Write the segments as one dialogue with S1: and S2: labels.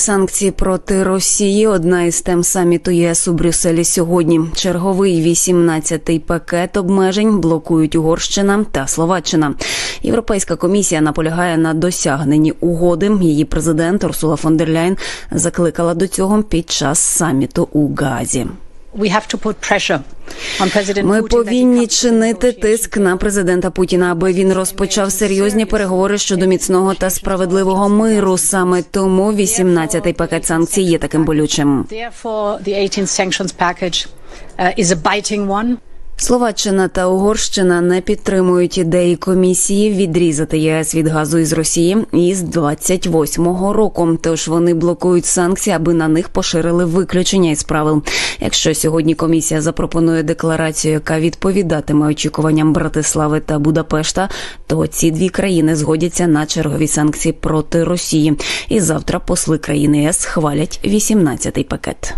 S1: Санкції проти Росії одна із тем саміту ЄС у Брюсселі сьогодні. Черговий 18-й пакет обмежень блокують Угорщина та Словаччина. Європейська комісія наполягає на досягненні угоди. Її президент Урсула фон дер Ляйн закликала до цього під час саміту у Газі. Ми повинні чинити тиск на президента Путіна, аби він розпочав серйозні переговори щодо міцного та справедливого миру. Саме тому 18-й пакет санкцій є таким болючим.
S2: Therefore, the 18th sanctions package is a biting one.
S1: Словаччина та Угорщина не підтримують ідеї комісії відрізати ЄС від газу із Росії із 28-го року. Тож вони блокують санкції, аби на них поширили виключення із правил. Якщо сьогодні комісія запропонує декларацію, яка відповідатиме очікуванням Братислави та Будапешта, то ці дві країни згодяться на чергові санкції проти Росії. І завтра посли країни ЄС схвалять 18-й пакет.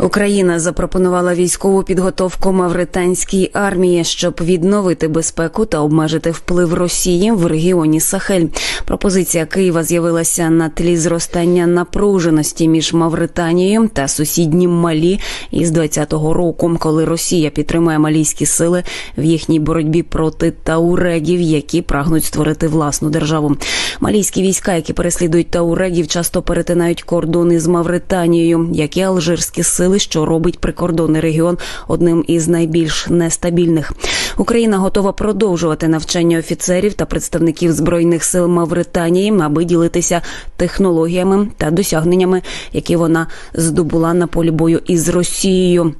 S1: Україна запропонувала військову підготовку мавританській армії, щоб відновити безпеку та обмежити вплив Росії в регіоні Сахель. Пропозиція Києва з'явилася на тлі зростання напруженості між Мавританією та сусіднім Малі із 20-го року, коли Росія підтримує малійські сили в їхній боротьбі проти таурегів, які прагнуть створити власну державу. Малійські війська, які переслідують таурегів, часто перетинають кордони з Мавританією, як і алжирські сили, що робить прикордонний регіон одним із найбільш нестабільних. Україна готова продовжувати навчання офіцерів та представників збройних сил Мавританії, аби ділитися технологіями та досягненнями, які вона здобула на полі бою із Росією.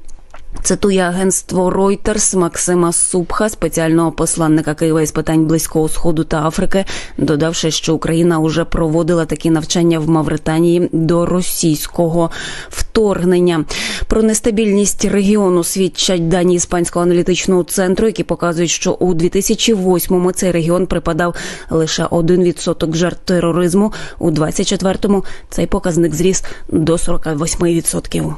S1: Цитує агентство Reuters Максима Супха, спеціального посланника Києва із питань близького сходу та Африки, додавши, що Україна вже проводила такі навчання в Мавританії до російського вторгнення. Про нестабільність регіону свідчать дані іспанського аналітичного центру, які показують, що у 2008-му цей регіон припадав лише 1% жертв тероризму. У 24-му цей показник зріс до 48%.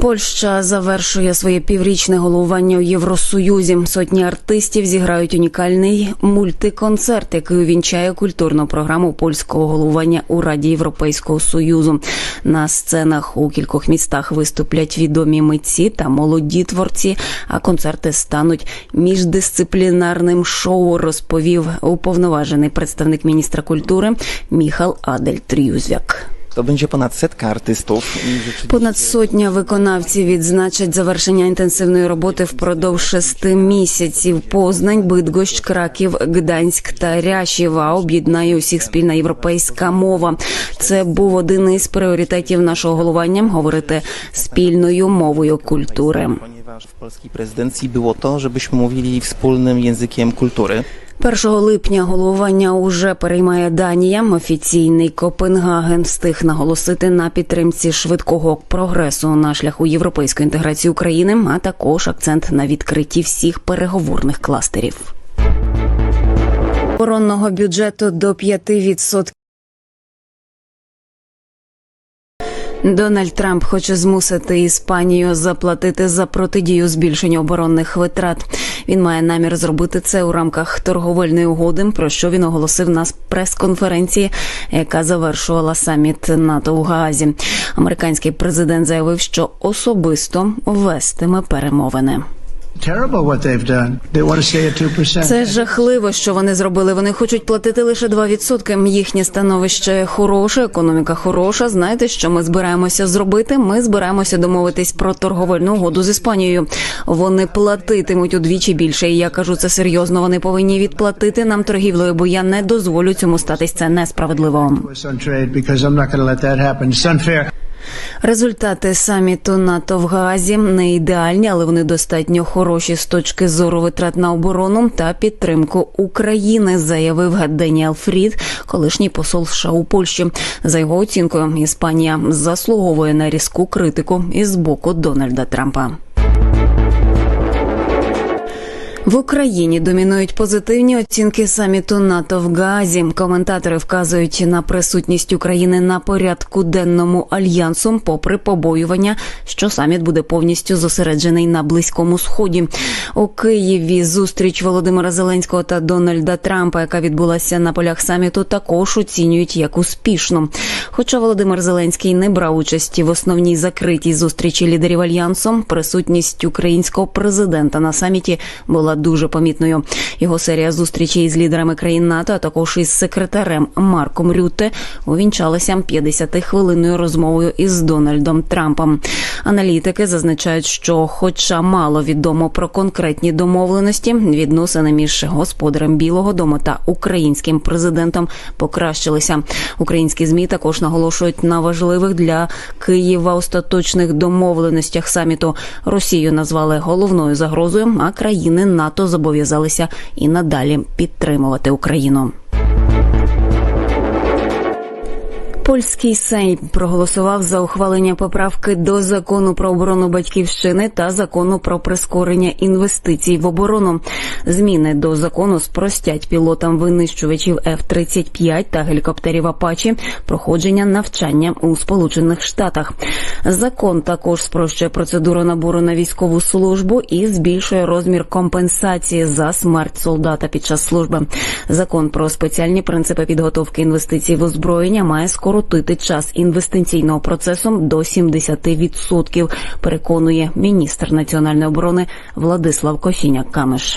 S1: Польща завершує своє піврічне головування у Євросоюзі. Сотні артистів зіграють унікальний мультиконцерт, який увінчає культурну програму польського головування у Раді Європейського союзу. На сценах у кількох містах виступлять відомі митці та молоді творці. А концерти стануть міждисциплінарним шоу. Розповів уповноважений представник міністра культури Міхал Адель Трюзвяк.
S3: To będzie ponad setka artystów.
S1: Понад сотня виконавців відзначать завершення інтенсивної роботи впродовж шести місяців. Познань, Бидгощ, Краків, Гданськ та Рящєва об'єднає усіх спільна європейська мова. Це був один із пріоритетів нашого головування говорити спільною мовою культури.
S3: Ponieważ w polskiej prezydencji było to, żebyśmy mówili wspólnym językiem kultury.
S1: 1 липня головування уже переймає Данія. Офіційний Копенгаген встиг наголосити на підтримці швидкого прогресу на шляху європейської інтеграції України, а також акцент на відкритті всіх переговорних кластерів. Оборонного бюджету до 5%. Дональд Трамп хоче змусити Іспанію заплатити за протидію збільшенню оборонних витрат. Він має намір зробити це у рамках торговельної угоди, про що він оголосив на прес-конференції, яка завершувала саміт НАТО у Гаазі. Американський президент заявив, що особисто вестиме перемовини.
S4: Terrible what they've done. They want to stay at 2%.
S1: Це жахливо, що вони зробили. Вони хочуть платити лише 2%. Їхнє становище хороше, економіка хороша. Знаєте, що ми збираємося зробити? Ми збираємося домовитись про торговельну угоду з Іспанією. Вони платитимуть удвічі більше. І я кажу це серйозно. Вони повинні відплатити нам торгівлею, бо я не дозволю цьому статись. Це несправедливо. Результати саміту НАТО в Гаазі не ідеальні, але вони достатньо хороші з точки зору витрат на оборону та підтримку України, заявив Даніел Фрід, колишній посол США у Польщі. За його оцінкою, Іспанія заслуговує на різку критику із боку Дональда Трампа. В Україні домінують позитивні оцінки саміту НАТО в Гаазі. Коментатори вказують на присутність України на порядку денному альянсом, попри побоювання, що саміт буде повністю зосереджений на близькому сході. У Києві зустріч Володимира Зеленського та Дональда Трампа, яка відбулася на полях саміту, також оцінюють як успішну. Хоча Володимир Зеленський не брав участі в основній закритій зустрічі лідерів альянсу, присутність українського президента на саміті була дуже помітною. Його серія зустрічей з лідерами країн НАТО, а також із секретарем Марком Рютте, увінчалася 50-хвилинною розмовою із Дональдом Трампом. Аналітики зазначають, що, хоча мало відомо про конкретні домовленості, відносини між господарем Білого Дому та українським президентом покращилися. Українські змі також наголошують на важливих для Києва остаточних домовленостях саміту. Росію назвали головною загрозою, а країни НАТО зобов'язалися і надалі підтримувати Україну. Польський Сейм проголосував за ухвалення поправки до закону про оборону батьківщини та закону про прискорення інвестицій в оборону. Зміни до закону спростять пілотам винищувачів F-35 та гелікоптерів Апачі проходження навчання у Сполучених Штатах. Закон також спрощує процедуру набору на військову службу і збільшує розмір компенсації за смерть солдата під час служби. Закон про спеціальні принципи підготовки інвестицій в озброєння має скоротити час інвестиційного процесу до 70%, переконує міністр національної оборони Владислав.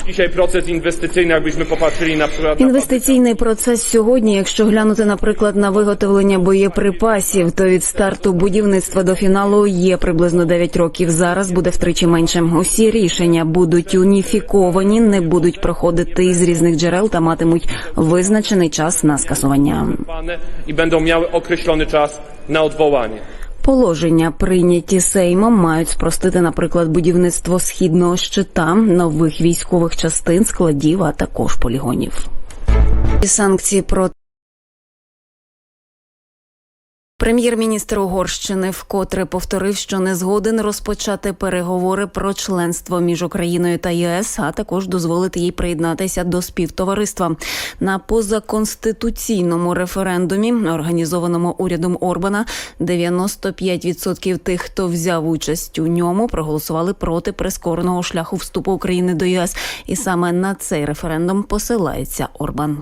S5: Dzisiaj proces inwestycyjny, jakbyśmy popatrzyli na
S1: Інвестиційний процес сьогодні, якщо глянути, наприклад, на виготовлення боєприпасів, то від старту будівництва до фіналу є приблизно 9 років. Зараз буде втричі менше. Усі рішення будуть уніфіковані, не будуть проходити із різних джерел та матимуть визначений час на скасування.
S5: miały określony czas na odwołanie.
S1: Положення, прийняті Сеймом, мають спростити, наприклад, будівництво східного щита, нових військових частин, складів, а також полігонів. І санкції проти Прем'єр-міністр Угорщини вкотре повторив, що не згоден розпочати переговори про членство між Україною та ЄС, а також дозволити їй приєднатися до співтовариства. На позаконституційному референдумі, організованому урядом Орбана, 95% тих, хто взяв участь у ньому, проголосували проти прискореного шляху вступу України до ЄС. І саме на цей референдум посилається Орбан.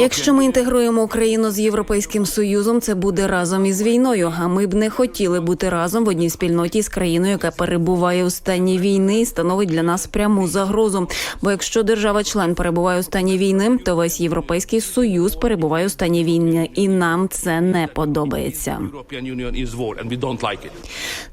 S1: Якщо ми інтегруємо Україну з Європейським Союзом, це буде разом із війною. А ми б не хотіли бути разом в одній спільноті з країною, яка перебуває у стані війни і становить для нас пряму загрозу. Бо якщо держава-член перебуває у стані війни, то весь європейський союз перебуває у стані війни, і нам це не подобається.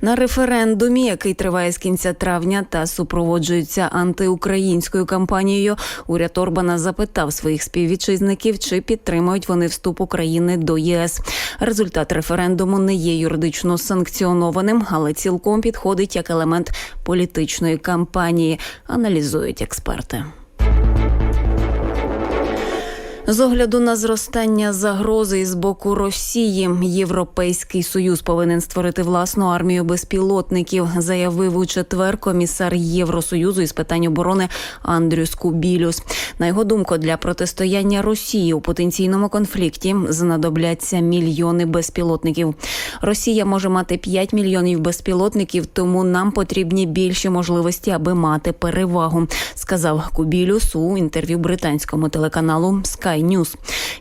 S1: На референдумі, який триває з кінця травня та супроводжується антиукраїнською кампанією, уряд Орбана запитав своїх співвітчизників, чи підтримують вони вступ України до ЄС. Результат референдуму не є юридично санкціонованим, але цілком підходить як елемент політичної кампанії, аналізують експерти. З огляду на зростання загрози з боку Росії, Європейський союз повинен створити власну армію безпілотників, заявив у четвер комісар Євросоюзу із питань оборони Андрюс Кубілюс. На його думку, для протистояння Росії у потенційному конфлікті знадобляться мільйони безпілотників. Росія може мати 5 мільйонів безпілотників, тому нам потрібні більші можливості, аби мати перевагу, сказав Кубілюс у інтерв'ю британському телеканалу Sky News.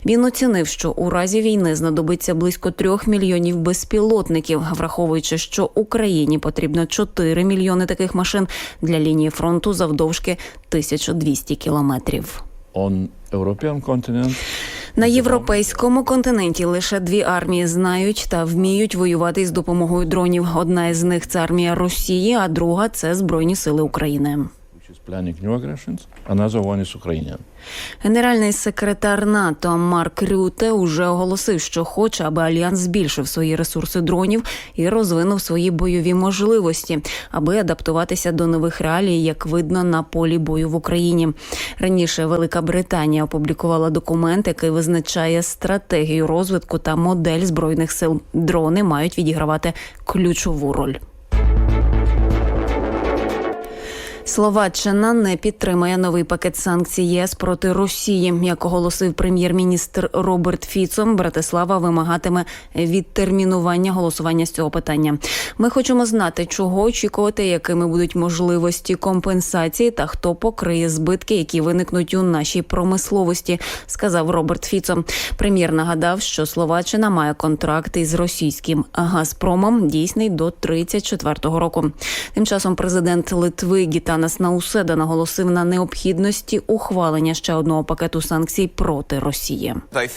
S1: Він оцінив, що у разі війни знадобиться близько трьох мільйонів безпілотників, враховуючи, що Україні потрібно 4 мільйони таких машин для лінії фронту завдовжки 1200 кілометрів.
S6: on European continent
S1: На європейському континенті лише дві армії знають та вміють воювати з допомогою дронів. Одна із них це армія Росії, а друга це Збройні Сили України.
S6: Planning new aggressions. Another one is Ukrainian.
S1: Генеральний секретар НАТО Марк Рюте уже оголосив, що хоче, аби альянс збільшив свої ресурси дронів і розвинув свої бойові можливості, аби адаптуватися до нових реалій, як видно на полі бою в Україні. Раніше Велика Британія опублікувала документ, який визначає стратегію розвитку та модель збройних сил. Дрони мають відігравати ключову роль. Словаччина не підтримує новий пакет санкцій ЄС проти Росії. Як оголосив прем'єр-міністр Роберт Фіцо, Братислава вимагатиме відтермінування голосування з цього питання. Ми хочемо знати, чого очікувати, якими будуть можливості компенсації та хто покриє збитки, які виникнуть у нашій промисловості, сказав Роберт Фіцо. Прем'єр нагадав, що Словаччина має контракт із російським Газпромом, дійсний до 34-го року. Тим часом президент Литви Гітанас Науседа наголосив на необхідності ухвалення ще одного пакету санкцій проти Росії.
S7: Uh.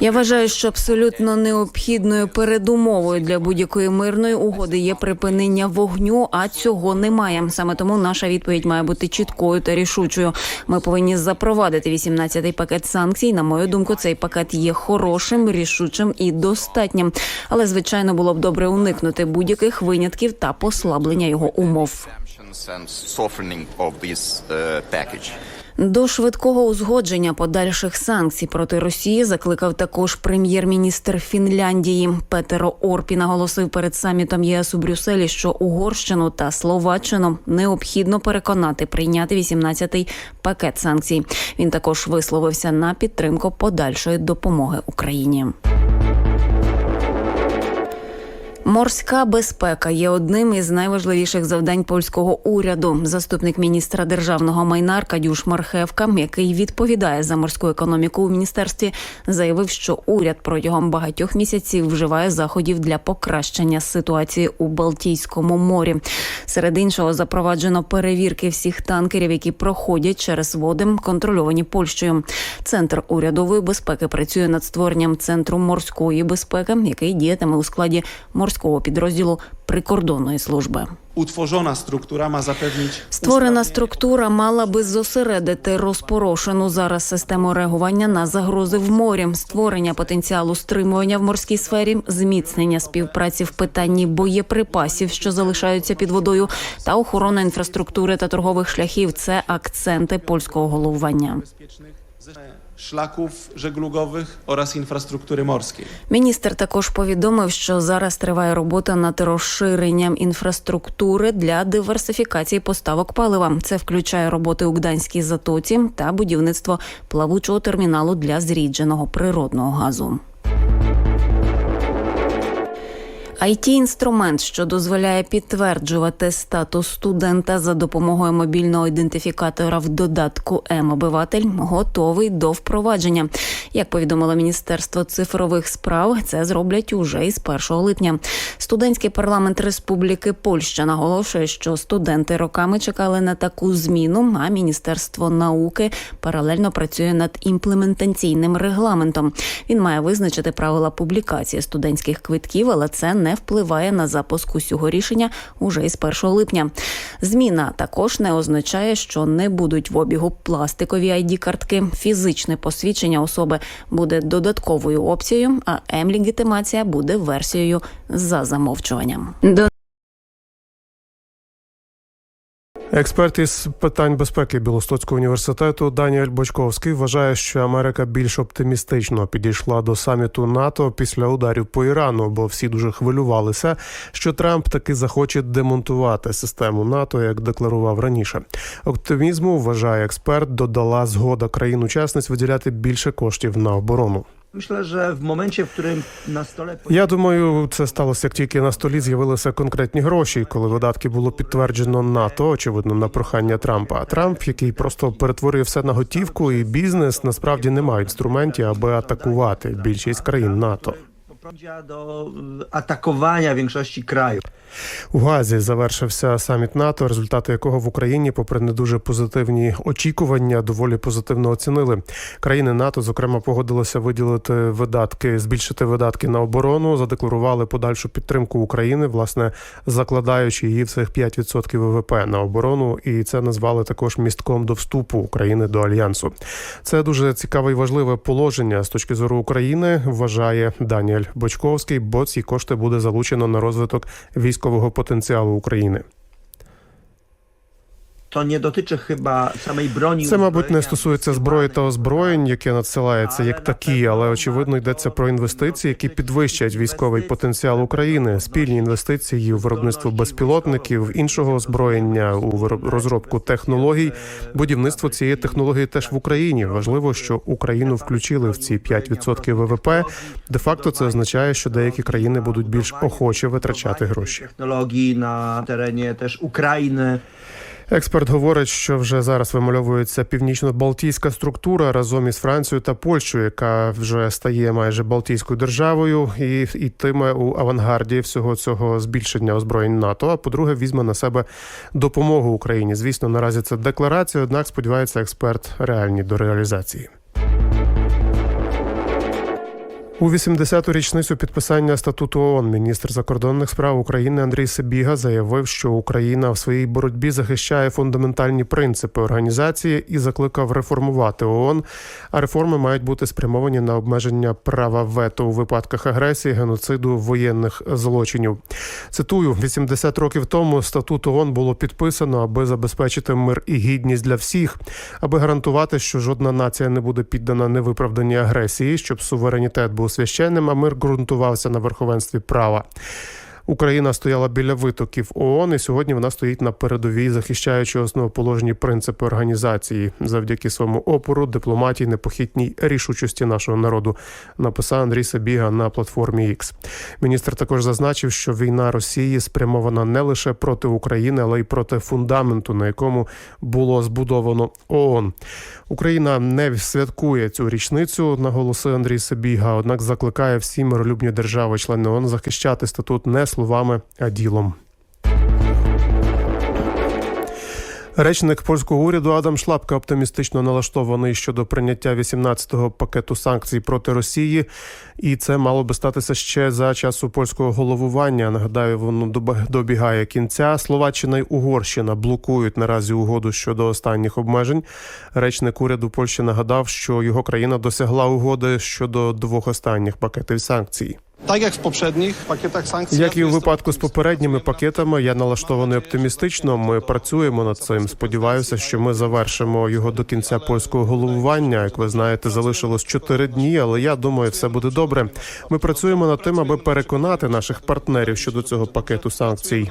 S1: Я вважаю, що абсолютно необхідною передумовою для будь-якої мирної угоди є припинення вогню, а цього немає. Саме тому наша відповідь має бути чіткою та рішучою. Ми повинні запровадити 18-й пакет санкцій. На мою думку, цей пакет є хорошим, рішучим і достатнім. Але звичайно було б добре уникнути будь-яких винятків та послаблення його умов.
S7: This uh.
S1: До швидкого узгодження подальших санкцій проти Росії закликав також прем'єр-міністр Фінляндії Петеро Орпі. Наголосив перед самітом ЄС у Брюсселі, що Угорщину та Словаччину необхідно переконати прийняти 18-й пакет санкцій. Він також висловився на підтримку подальшої допомоги Україні. Морська безпека є одним із найважливіших завдань польського уряду. Заступник міністра державного майна Аркадюш Мархевка, який відповідає за морську економіку у міністерстві, заявив, що уряд протягом багатьох місяців вживає заходів для покращення ситуації у Балтійському морі. Серед іншого запроваджено перевірки всіх танкерів, які проходять через води, контрольовані Польщею. Центр урядової безпеки працює над створенням центру морської безпеки, який діятиме у складі морського підрозділу прикордонної служби.
S8: Utworzona struktura ma zapewnić
S1: Створена структура мала би зосередити розпорошену зараз систему реагування на загрози в морі, створення потенціалу стримування в морській сфері, зміцнення співпраці в питанні боєприпасів, що залишаються під водою, та охорона інфраструктури та торгових шляхів. Це акценти польського головування.
S8: Szlaków жеглугових oraz інфраструктури морської.
S1: Міністр також повідомив, що зараз триває робота над розширенням інфраструктури для диверсифікації поставок палива. Це включає роботи у Гданській затоці та будівництво плавучого терміналу для зрідженого природного газу. It інструмент, що дозволяє підтверджувати статус студента за допомогою мобільного ідентифікатора в додатку М-обиватель, готовий до впровадження. Як повідомило Міністерство цифрових справ, це зроблять уже із 1 липня. Студентський парламент Республіки Польща наголошує, що студенти роками чекали на таку зміну. А Міністерство науки паралельно працює над імплементаційним регламентом. Він має визначити правила публікації студентських квитків, але це не впливає на запуск усього рішення уже із 1 липня. Зміна також не означає, що не будуть в обігу пластикові id картки Фізичне посвідчення особи буде додатковою опцією, а М-легітимація буде версією за замовчуванням.
S9: Експерт із питань безпеки Білостоцького університету Даніель Бочковський вважає, що Америка більш оптимістично підійшла до саміту НАТО після ударів по Ірану, бо всі дуже хвилювалися, що Трамп таки захоче демонтувати систему НАТО, як декларував раніше. Оптимізму вважає експерт, додала згода країн-учасниць виділяти більше коштів на оборону.
S10: Myślę, że w momencie, w którym na stole
S9: Я думаю, це сталося як тільки на столі з'явилися конкретні гроші, коли видатки було підтверджено НАТО, очевидно, на прохання Трампа. А Трамп, який просто перетворює все на готівку, і бізнес насправді не має інструментів, аби атакувати більшість країн НАТО.
S10: Doprowadzi do y, atakowania większości krajów.
S9: У Газі завершився саміт НАТО, результати якого в Україні, попри не дуже позитивні очікування, доволі позитивно оцінили. Країни НАТО, зокрема, погодилися виділити видатки, збільшити видатки на оборону, задекларували подальшу підтримку України, власне закладаючи її в цих 5% ВВП на оборону, і це назвали також містком до вступу України до альянсу. Це дуже цікаве і важливе положення з точки зору України. Вважає Даніель Бочковський, бо ці кошти буде залучено на розвиток військового потенціалу України.
S10: To nie dotyczy chyba samej broni.
S9: Це, мабуть, не стосується зброї та озброєнь, яке надсилається як такі, але очевидно йдеться про інвестиції, які підвищать військовий потенціал України, спільні інвестиції у виробництво безпілотників, іншого озброєння, у розробку технологій. Будівництво цієї технології теж в Україні. Важливо, що Україну включили в ці 5% ВВП. Де факто це означає, що деякі країни будуть більш охоче витрачати гроші.
S10: Technologii na terenie też Ukrainy.
S9: Експерт говорить, що вже зараз вимальовується північно-балтійська структура разом із Францією та Польщею, яка вже стає майже Балтійською державою і йтиме у авангарді всього цього збільшення озброєнь НАТО. А по-друге, візьме на себе допомогу Україні. Звісно, наразі це декларація, однак сподівається експерт реальні до реалізації. У 80-ту річницю підписання статуту ООН міністр закордонних справ України Андрій Сибіга заявив, що Україна в своїй боротьбі захищає фундаментальні принципи організації і закликав реформувати ООН. А реформи мають бути спрямовані на обмеження права вето у випадках агресії, геноциду, воєнних злочинів. Цитую: 80 років тому статут ООН було підписано, аби забезпечити мир і гідність для всіх, аби гарантувати, що жодна нація не буде піддана невиправданій агресії, щоб суверенітет був священним, а мир ґрунтувався на верховенстві права. Україна стояла біля витоків ООН, і сьогодні вона стоїть на передовій, захищаючи основоположні принципи організації завдяки своєму опору, дипломатії, непохитній рішучості нашого народу. Написав Андрій Сабіга на платформі X. Міністр також зазначив, що війна Росії спрямована не лише проти України, але й проти фундаменту, на якому було збудовано ООН. Україна не святкує цю річницю, наголосив Андрій Сабіга. Однак закликає всі миролюбні держави, члени ООН, захищати статут не словами, а ділом. Речник польського уряду Адам Шлапка оптимістично налаштований щодо прийняття 18-го пакету санкцій проти Росії, і це мало би статися ще за часу польського головування. Нагадаю, воно добігає кінця. Словаччина й Угорщина блокують наразі угоду щодо останніх обмежень. Речник уряду Польщі нагадав, що його країна досягла угоди щодо двох останніх пакетів санкцій.
S8: Tak jak w poprzednich pakietach sankcji.
S9: Як і у випадку з попередніми пакетами, я налаштований оптимістично. Ми працюємо над цим. Сподіваюся, що ми завершимо його до кінця польського головування. Як ви знаєте, залишилось чотири дні, але я думаю, все буде добре. Ми працюємо над тим, аби переконати наших партнерів щодо цього пакету санкцій.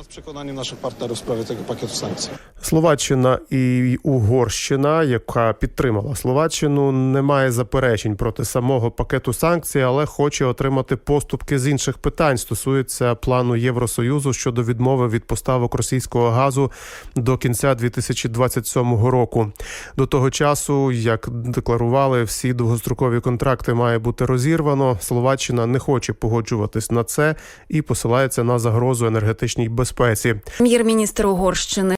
S8: naszych partnerów w sprawie tego pakietu sankcji.
S9: Словаччина і Угорщина, яка підтримала Словаччину, не має заперечень проти самого пакету санкцій, але хоче отримати поступки з інших питань. Стосується плану Євросоюзу щодо відмови від поставок російського газу до кінця 2027 року. До того часу, як декларували, всі довгострокові контракти має бути розірвано. Словаччина не хоче погоджуватись на це і посилається на загрозу енергетичній безпеці.
S1: Прем'єр-міністр Угорщини